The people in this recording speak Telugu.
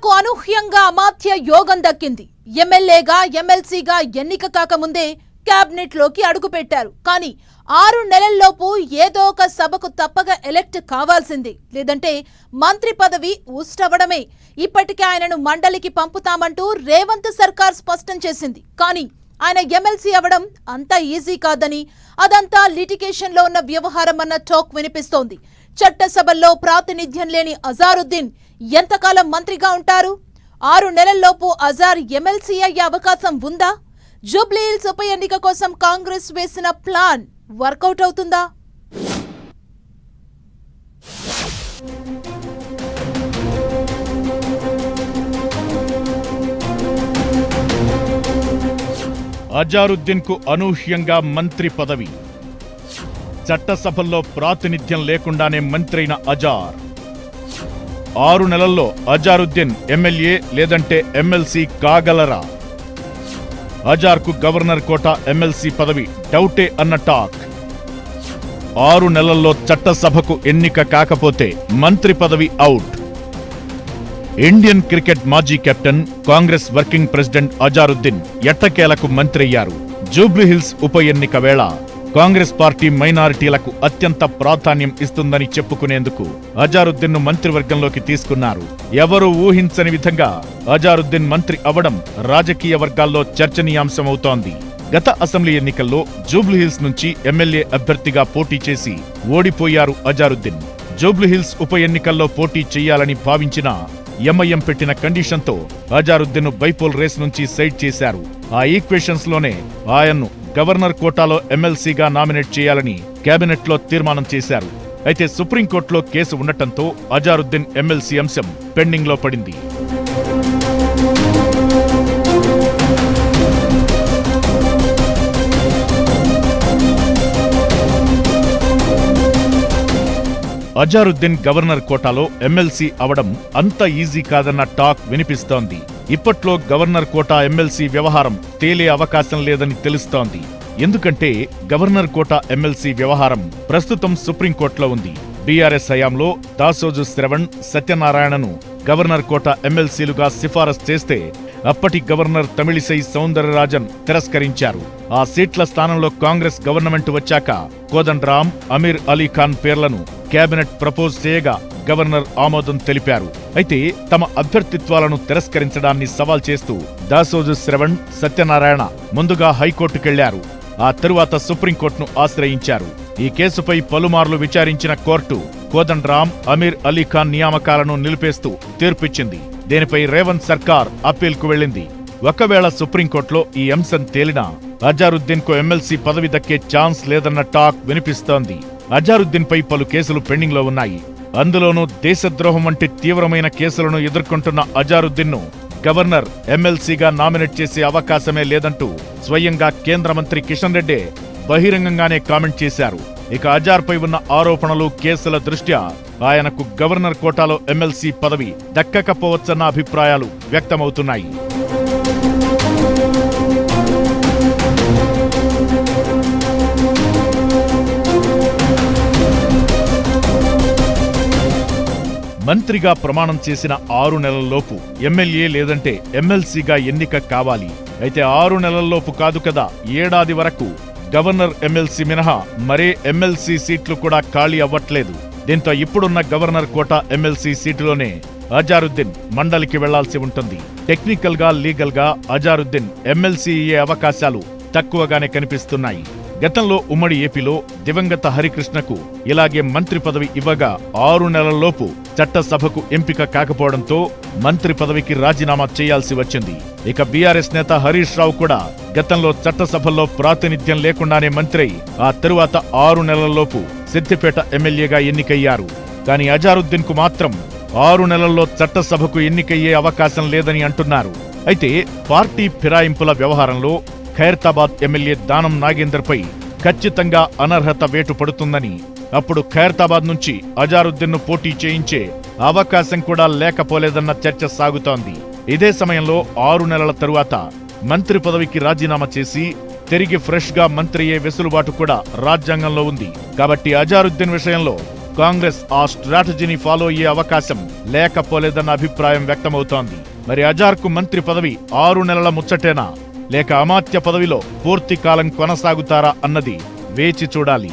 ఆయనకు అనూహ్యంగా అమాత్య యోగం దక్కింది. ఎమ్మెల్యేగా ఎమ్మెల్సీగా ఎన్నిక కాకముందే క్యాబినెట్లోకి అడుగుపెట్టారు. కానీ ఆరు నెలల్లోపు ఏదో ఒక సభకు తప్పక ఎలెక్ట్ కావాల్సింది. లేదంటే మంత్రి పదవి ఊస్టవడమే ఇప్పటికే ఆయనను మండలికి పంపుతామంటూ రేవంత్ సర్కార్ స్పష్టం చేసింది. కానీ ఆయన ఎమ్మెల్సీ అవడం అంత ఈజీ కాదని అదంతా లిటిగేషన్లో ఉన్న వ్యవహారం అన్న టాక్ వినిపిస్తోంది. చట్టసభల్లో ప్రాతినిధ్యం లేని అజారుద్దీన్ ఎంతకాలం మంత్రిగా ఉంటారు? ఆరు నెలల్లోపు అజార్ ఎమ్మెల్సీ అయ్యే అవకాశం ఉందా? జూబ్లీహిల్స్ ఉప ఎన్నిక కోసం కాంగ్రెస్ వేసిన ప్లాన్ వర్కౌట్ అవుతుందా? అజారుద్దీన్కు అనూహ్యంగా మంత్రి పదవి. చట్టసభల్లో ప్రాతినిధ్యం లేకుండానే మంత్రైన అజార్. ఆరు నెలల్లో అజారుద్దీన్ ఎమ్మెల్యే లేదంటే ఎమ్మెల్సీ కాగలరా? అజార్కు గవర్నర్ కోట ఎమ్మెల్సీ పదవి డౌటే అన్న టాక్. ఆరు నెలల్లో చట్టసభకు ఎన్నిక కాకపోతే మంత్రి పదవి అవుట్. ఇండియన్ క్రికెట్ మాజీ captain Congress working president Azharuddin ఎట్టకేలకు మంత్రి అయ్యారు. జూబ్లీహిల్స్ ఉప ఎన్నిక వేళ కాంగ్రెస్ పార్టీ మైనారిటీలకు అత్యంత ప్రాధాన్యం ఇస్తుందని చెప్పుకునేందుకు అజారుద్దీన్ను మంత్రివర్గంలోకి తీసుకున్నారు. ఎవరూ ఊహించని విధంగా అజారుద్దీన్ మంత్రి అవడం రాజకీయ వర్గాల్లో చర్చనీయాంశమవుతోంది. గత అసెంబ్లీ ఎన్నికల్లో జూబ్లీహిల్స్ నుంచి ఎమ్మెల్యే అభ్యర్థిగా పోటీ చేసి ఓడిపోయారు అజారుద్దీన్. జూబ్లీహిల్స్ ఉప ఎన్నికల్లో పోటీ చేయాలని భావించిన ఎంఐఎం పెట్టిన కండిషన్తో అజారుద్దీన్ బైపోల్ రేస్ నుంచి సైడ్ చేశారు. ఆ ఈక్వేషన్స్లోనే ఆయన్ను గవర్నర్ కోటాలో ఎమ్మెల్సీగా నామినేట్ చేయాలని కేబినెట్లో తీర్మానం చేశారు. అయితే సుప్రీంకోర్టులో కేసు ఉండటంతో అజారుద్దీన్ ఎమ్మెల్సీ అంశం పెండింగ్లో పడింది. అజారుద్దీన్ గవర్నర్ కోటాలో ఎమ్మెల్సీ అవడం అంత ఈజీ కాదన్న టాక్ వినిపిస్తోంది. ఇప్పట్లో గవర్నర్ కోటా ఎమ్మెల్సీ వ్యవహారం తేలే అవకాశం లేదని తెలుస్తోంది. ఎందుకంటే గవర్నర్ కోటా ఎమ్మెల్సీ వ్యవహారం ప్రస్తుతం సుప్రీంకోర్టులో ఉంది. బీఆర్ఎస్ హయాంలో దాసోజు శ్రవణ్ సత్యనారాయణను గవర్నర్ కోట ఎమ్మెల్సీలుగా సిఫారసు చేస్తే అప్పటి గవర్నర్ తమిళిసై సౌందరరాజన్ తిరస్కరించారు. ఆ సీట్ల స్థానంలో కాంగ్రెస్ గవర్నమెంట్ వచ్చాక కోదండరామ్ అమీర్ అలీ ఖాన్ పేర్లను కేబినెట్ ప్రపోజ్ చేయగా గవర్నర్ ఆమోదం తెలిపారు. అయితే తమ అభ్యర్థిత్వాలను తిరస్కరించడాన్ని సవాల్ చేస్తూ దాసోజు శ్రవణ్ సత్యనారాయణ ముందుగా హైకోర్టుకెళ్ళారు. ఆ తరువాత సుప్రీంకోర్టును ఆశ్రయించారు. ఈ కేసుపై పలుమార్లు విచారించిన కోర్టు కోదండరామ్ అమీర్ అలీ ఖాన్ నియామకాలను నిలిపేస్తూ తీర్పిచ్చింది. దీనిపై రేవంత్ సర్కార్ అప్పీల్కు వెళ్ళింది. ఒకవేళ సుప్రీంకోర్టులో ఈ అంశం తేలినా అజారుద్దీన్కు ఎమ్మెల్సీ పదవి దక్కే ఛాన్స్ లేదన్న టాక్ వినిపిస్తోంది. అజారుద్దీన్ పై పలు కేసులు పెండింగ్లో ఉన్నాయి. అందులోనూ దేశద్రోహం వంటి తీవ్రమైన కేసులను ఎదుర్కొంటున్న అజారుద్దీన్ను గవర్నర్ ఎమ్మెల్సీగా నామినేట్ చేసే అవకాశమే లేదంటూ స్వయంగా కేంద్ర మంత్రి కిషన్ రెడ్డి బహిరంగంగానే కామెంట్ చేశారు. ఇక అజార్పై ఉన్న ఆరోపణలు కేసుల దృష్ట్యా ఆయనకు గవర్నర్ కోటాలో ఎమ్మెల్సీ పదవి దక్కకపోవచ్చన్న అభిప్రాయాలు వ్యక్తమవుతున్నాయి. మంత్రిగా ప్రమాణం చేసిన ఆరు నెలల్లోపు ఎమ్మెల్యే లేదంటే ఎమ్మెల్సీగా ఎన్నిక కావాలి. అయితే ఆరు నెలల్లోపు కాదు కదా ఏడాది వరకు గవర్నర్ ఎమ్మెల్సీ మినహా మరే ఎమ్మెల్సీ సీట్లు కూడా ఖాళీ అవ్వట్లేదు. దీంతో ఇప్పుడున్న గవర్నర్ కోట ఎమ్మెల్సీ సీటులోనే అజారుద్దీన్ మండలికి వెళ్ళాల్సి ఉంటుంది. టెక్నికల్గా లీగల్గా అజారుద్దీన్ ఎమ్మెల్సీ అయ్యే అవకాశాలు తక్కువగానే కనిపిస్తున్నాయి. గతంలో ఉమ్మడి ఏపీలో దివంగత హరికృష్ణకు ఇలాగే మంత్రి పదవి ఇవ్వగా ఆరు నెలల్లోపు చట్టసభకు ఎంపిక కాకపోవడంతో మంత్రి పదవికి రాజీనామా చేయాల్సి వచ్చింది. ఇక బీఆర్ఎస్ నేత హరీష్ రావు కూడా గతంలో చట్టసభల్లో ప్రాతినిధ్యం లేకుండానే మంత్రి ఆ తరువాత ఆరు నెలల్లోపు సిద్దిపేట ఎమ్మెల్యేగా ఎన్నికయ్యారు. కానీ అజారుద్దీన్కు మాత్రం ఆరు నెలల్లో చట్టసభకు ఎన్నికయ్యే అవకాశం లేదని అంటున్నారు. అయితే పార్టీ ఫిరాయింపుల వ్యవహారంలో ఖైరతాబాద్ ఎమ్మెల్యే దానం నాగేందర్పై ఖచ్చితంగా అనర్హత వేటు పడుతుందని. అప్పుడు ఖైరతాబాద్ నుంచి అజారుద్దీన్ను పోటీ చేయించే అవకాశం కూడా లేకపోలేదన్న చర్చ సాగుతోంది. ఇదే సమయంలో ఆరు నెలల తరువాత మంత్రి పదవికి రాజీనామా చేసి తిరిగి ఫ్రెష్గా మంత్రి అయ్యే వెసులుబాటు కూడా రాజ్యాంగంలో ఉంది. కాబట్టి అజారుద్దీన్ విషయంలో కాంగ్రెస్ ఆ స్ట్రాటజీని ఫాలో అయ్యే అవకాశం లేకపోలేదన్న అభిప్రాయం వ్యక్తమవుతోంది. మరి అజార్కు మంత్రి పదవి ఆరు నెలల ముచ్చటేనా? లేక అమాత్య పదవిలో పూర్తి కాలం కొనసాగుతారా అన్నది వేచి చూడాలి.